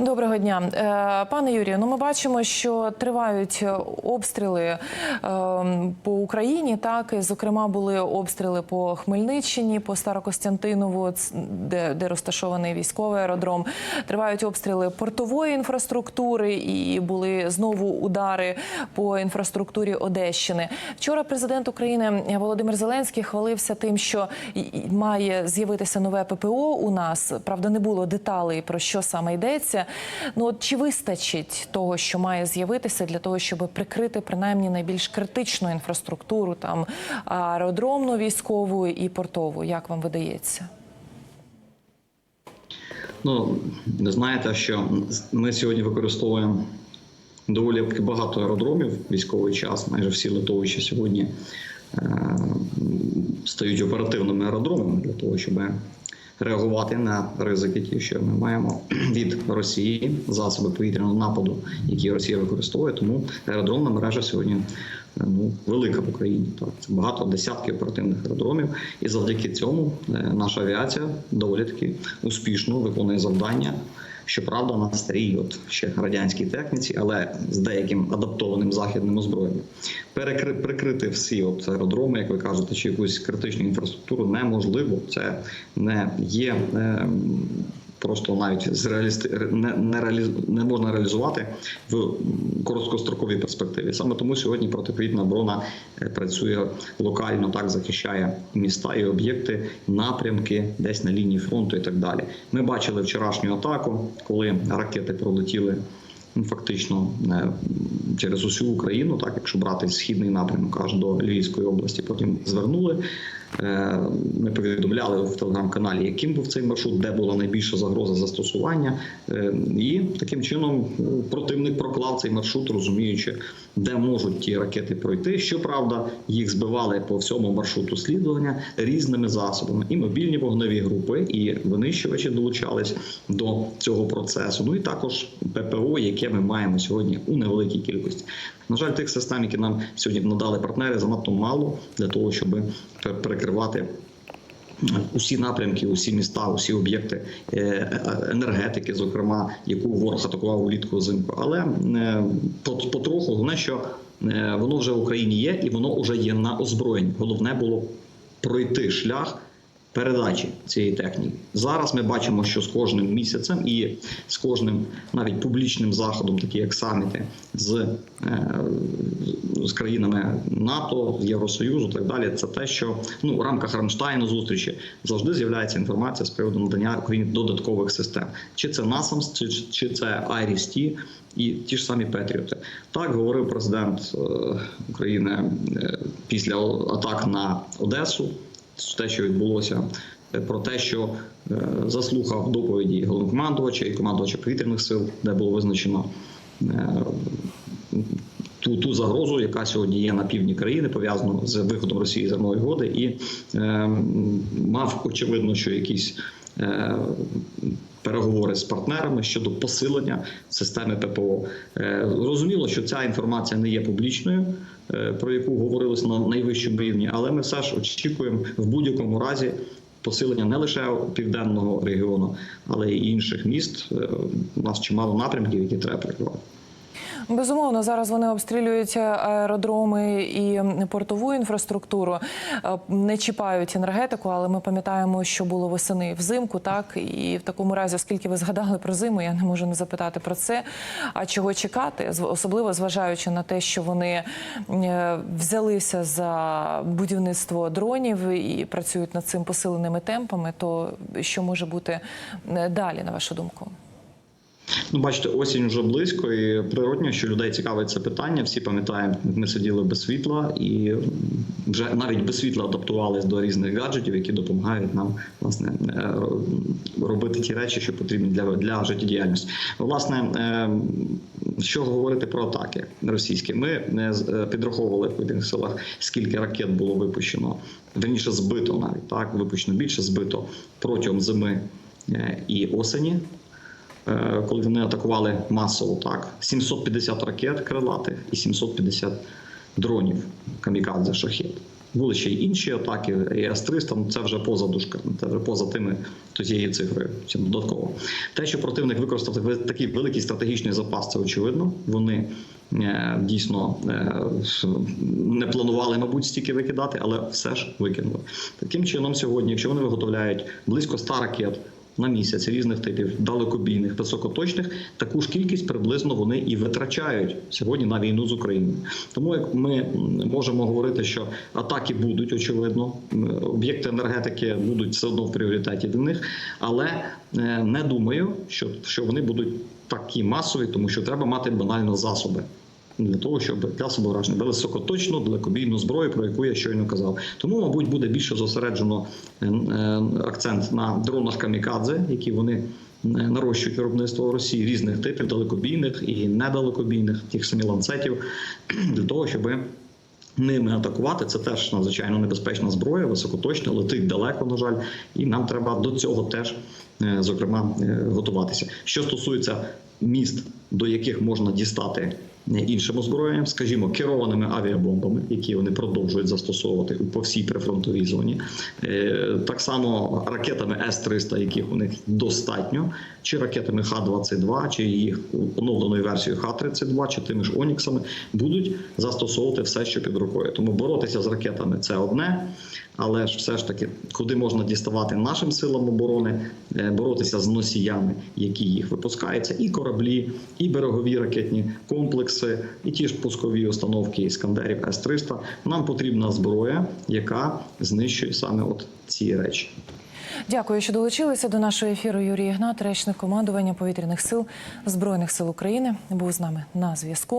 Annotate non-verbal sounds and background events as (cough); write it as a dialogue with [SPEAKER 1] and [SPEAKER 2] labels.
[SPEAKER 1] Доброго дня, Е, пане Юрію. Ну ми бачимо, що тривають обстріли е, по Україні. Так зокрема були обстріли по Хмельниччині, по Старокостянтинову, де, де розташований військовий аеродром. Тривають обстріли портової інфраструктури, і були знову удари по інфраструктурі Одещини. Вчора президент України Володимир Зеленський хвалився тим, що має з'явитися нове ППО у нас. Правда, не було деталей про що саме йдеться. Ну от чи вистачить того, що має з'явитися для того, щоб прикрити принаймні найбільш критичну інфраструктуру, там аеродромну військову і портову? Як вам видається?
[SPEAKER 2] Ну, знаєте, що ми сьогодні використовуємо доволі багато аеродромів військовий час. Майже всі литовища сьогодні е, стають оперативними аеродромами для того, щоб реагувати на ризики, ті, що ми маємо від Росії, засоби повітряного нападу, які Росія використовує. Тому аеродромна мережа сьогодні е, ну, велика в Україні. Так, це багато десятків оперативних аеродромів, і завдяки цьому е, наша авіація доволі таки успішно виконує завдання. Щоправда, на старій, от ще радянській техніці, але з деяким адаптованим західним озброєнням. Перекри, прикрити всі от аеродроми, як ви кажете, чи якусь критичну інфраструктуру неможливо. Це не є е, просто навіть з реалісти... не, не, реаліз... не можна реалізувати в короткостроковій перспективі. Саме тому сьогодні протиповітряна оборона е, працює локально, так захищає міста і об'єкти, напрямки десь на лінії фронту і так далі. Ми бачили вчорашню атаку, коли ракети пролетіли. ну, Фактично е, через усю Україну, так якщо брати східний напрямок аж до Львівської області, потім звернули. Е, Ми повідомляли в телеграм-каналі, яким був цей маршрут, де була найбільша загроза застосування, Е, і таким чином ну, противник проклав цей маршрут, розуміючи, де можуть ті ракети пройти. Щоправда, їх збивали по всьому маршруту слідування різними засобами, і мобільні вогневі групи, і винищувачі долучались до цього процесу. Ну і також ППО, яке ми маємо сьогодні у невеликій кількості. На жаль, тих систем, які нам сьогодні надали партнери, занадто мало для того, щоб перекривати усі напрямки, усі міста, усі об'єкти е, е, енергетики, зокрема, яку ворог атакував улітку взимку. Але е, потроху головне, що воно вже в Україні є, і воно вже є на озброєнні. Головне було пройти шлях. Передачі цієї техніки. Зараз ми бачимо, що з кожним місяцем і з кожним навіть публічним заходом, такі як саміти з, е, з країнами НАТО, Євросоюзу, так далі, це те, що ну в рамках Рамштайну зустрічі завжди з'являється інформація з приводу надання Україні додаткових систем, чи це NASAMS, чи, чи це IRIS-T і ті ж самі Петріоти. Так говорив президент е, України е, після атак на Одесу те, що відбулося, е, про те, що е, заслухав доповіді головнокомандувача і командувача повітряних сил, де було визначено е, ту, ту загрозу, яка сьогодні є на півдні країни, пов'язану з виходом Росії з зернової угоди, і мав очевидно, що якісь. Е, Переговори з партнерами щодо посилення системи ППО Е, зрозуміло, що ця інформація не є публічною, е, про яку говорилось на найвищому рівні, але ми все ж очікуємо в будь-якому разі посилення не лише південного регіону, але й інших міст. У нас чимало напрямків, які треба прикривати.
[SPEAKER 1] Безумовно, зараз вони обстрілюють аеродроми і портову інфраструктуру, е, не чіпають енергетику, але ми пам'ятаємо, що було восени взимку. Так і в такому разі, оскільки ви згадали про зиму, я не можу не запитати про це. А чого чекати, особливо зважаючи на те, що вони е, взялися за будівництво дронів і працюють над цим посиленими темпами, то що може бути е, далі, на вашу думку?
[SPEAKER 2] Ну, бачите, осінь вже близько, і природньо, що людей цікавить це питання. Всі пам'ятаємо, ми сиділи без світла, і вже навіть без світла адаптувались до різних гаджетів, які допомагають нам власне е, робити ті речі, що потрібні для, для життєдіяльності. Власне, е, що говорити про атаки російські? Ми е, підраховували в повітряних силах, скільки ракет було випущено, верніше збито навіть так, випущено більше збито протягом зими і осені коли вони атакували масово, так 750 ракет крилатих і 750 дронів камікадзе шахет. Були ще й інші атаки, і С-300, ну, це вже поза дужками, це вже поза тими тією цифрою. Це додатково. Те, що противник використав такий великий стратегічний запас, це очевидно. Вони е, дійсно е, не планували, мабуть, стільки викидати, але все ж викинули. Таким чином, сьогодні, якщо вони виготовляють близько 100 ракет на місяць різних типів далекобійних, високоточних, таку ж кількість приблизно вони і витрачають сьогодні на війну з Україною. Тому як ми можемо говорити, що атаки будуть очевидно, об'єкти енергетики будуть все одно в пріоритеті для них, але е, не думаю, що, що вони будуть такі масові, тому що треба мати банально засоби. Для того щоб себе враження високоточну далекобійну зброю, про яку я щойно казав. Тому, мабуть, буде більше зосереджено е, е, акцент на дронах камікадзе, які вони е, нарощують виробництво в Росії різних типів далекобійних і недалекобійних, тих самі ланцетів, (clears throat) для того, щоб ними атакувати. Це теж надзвичайно небезпечна зброя, високоточна, летить далеко, на жаль, і нам треба до цього теж, зокрема, готуватися. Що стосується міст, до яких можна дістати іншим озброєнням, скажімо, керованими авіабомбами, які вони продовжують застосовувати по всій прифронтовій зоні, Е, так само ракетами С-300, яких у них достатньо, чи ракетами Х-22, чи їх оновленою версією Х-32, чи тими ж Оніксами, будуть застосовувати все, що під рукою. Тому боротися з ракетами це одне, але ж все ж таки, куди можна діставати нашим силам оборони, е, боротися з носіями, які їх випускаються, і кораблі, і берегові ракетні комплекси, і ті ж пускові установки іскандерів С-300. Нам потрібна зброя, яка знищує саме от ці речі.
[SPEAKER 1] Дякую, що долучилися до нашого ефіру. Юрій Ігнат, речник командування повітряних сил Збройних сил України, був з нами на зв'язку.